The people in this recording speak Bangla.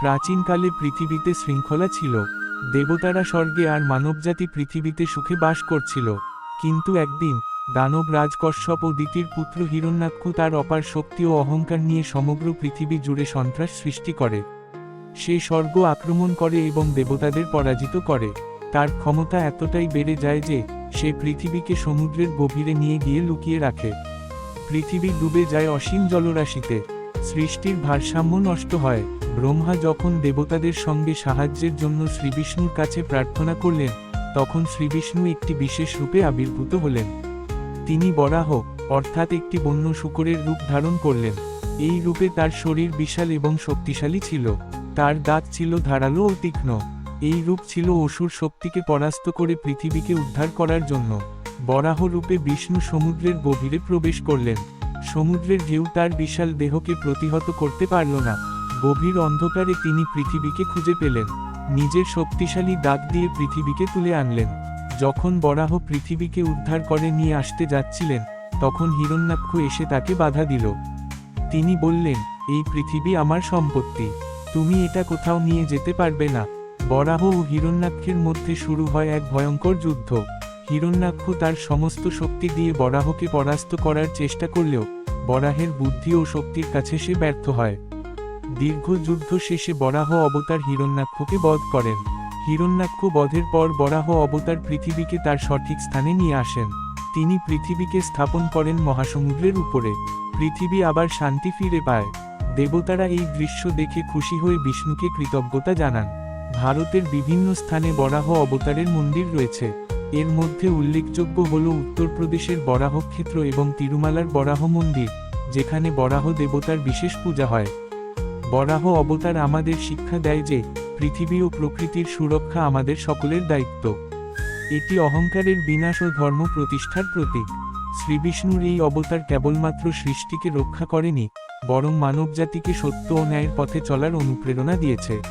প্রাচীনকালে পৃথিবীতে শৃঙ্খলা ছিল, দেবতারা স্বর্গে আর মানবজাতি পৃথিবীতে সুখে বাস করছিল। কিন্তু একদিন, দানব রাজকশ্যপ ও দিতির পুত্র হিরণ্যাক্ষ তার অপার শক্তি ও অহংকার নিয়ে সমগ্র পৃথিবী জুড়ে সন্ত্রাস সৃষ্টি করে। সে স্বর্গ আক্রমণ করে এবং দেবতাদের পরাজিত করে। তার ক্ষমতা এতটাই বেড়ে যায় যে, সে পৃথিবীকে সমুদ্রের গভীরে নিয়ে গিয়ে লুকিয়ে রাখে। পৃথিবী ডুবে যায় অসীম জলরাশিতে। সৃষ্টির ভারসাম্য নষ্ট হয়। ব্রহ্মা যখন দেবতাদের সঙ্গে সাহায্যের জন্য শ্রীবিষ্ণুর কাছে প্রার্থনা করলেন, তখন শ্রীবিষ্ণু একটি বিশেষ রূপে আবির্ভূত হলেন। তিনি বরাহ, অর্থাৎ একটি বন্য শুকরের রূপ ধারণ করলেন। এই রূপে তার শরীর বিশাল এবং শক্তিশালী ছিল। তার দাঁত ছিল ধারালো ও তীক্ষ্ণ। এই রূপ ছিল অসুর শক্তিকে পরাস্ত করে পৃথিবীকে উদ্ধার করার জন্য। বরাহ রূপে বিষ্ণু সমুদ্রের গভীরে প্রবেশ করলেন। সমুদ্রের ঢেউ তার বিশাল দেহকে প্রতিহত করতে পারল না। গভীর অন্ধকারে তিনি পৃথিবীকে খুঁজে পেলেন। নিজের শক্তিশালী দাঁত দিয়ে পৃথিবীকে তুলে আনলেন। যখন বরাহ পৃথিবীকে উদ্ধার করে নিয়ে আসতে যাচ্ছিলেন, তখন হিরণ্যাক্ষ এসে তাকে বাধা দিল। তিনি বললেন, এই পৃথিবী আমার সম্পত্তি। তুমি এটা কোথাও নিয়ে যেতে পারবে না। বরাহ ও হিরণ্যাক্ষের মধ্যে শুরু হয় এক ভয়ঙ্কর যুদ্ধ। হিরণ্যাক্ষ তার সমস্ত শক্তি দিয়ে বরাহকে পরাস্ত করার চেষ্টা করলেও বরাহের বুদ্ধি ও শক্তির কাছে সে ব্যর্থ হয়। দীর্ঘ যুদ্ধ শেষে বরাহ অবতার হিরণ্যাক্ষকে বধ করেন। হিরণ্যাক্ষ বধের পর বরাহ অবতার পৃথিবীকে তার সঠিক স্থানে নিয়ে আসেন। তিনি পৃথিবীকে স্থাপন করেন মহাসমুদ্রের উপরে। পৃথিবী আবার শান্তি ফিরে পায়। দেবতারা এই দৃশ্য দেখে খুশি হয়ে বিষ্ণুকে কৃতজ্ঞতা জানান। ভারতের বিভিন্ন স্থানে বরাহ অবতারের মন্দির রয়েছে। এর মধ্যে উল্লেখযোগ্য হল উত্তরপ্রদেশের বরাহ ক্ষেত্র এবং তিরুমালার বরাহ মন্দির, যেখানে বরাহ দেবতার বিশেষ পূজা হয়। বরাহ অবতার আমাদের শিক্ষা দেয় যে, পৃথিবী ও প্রকৃতির সুরক্ষা আমাদের সকলের দায়িত্ব। এটি অহংকারের বিনাশ ও ধর্ম প্রতিষ্ঠার প্রতীক। শ্রীবিষ্ণুর এই অবতার কেবলমাত্র সৃষ্টিকে রক্ষা করেনি, বরং মানবজাতিকে সত্য ও ন্যায়ের পথে চলার অনুপ্রেরণা দিয়েছে।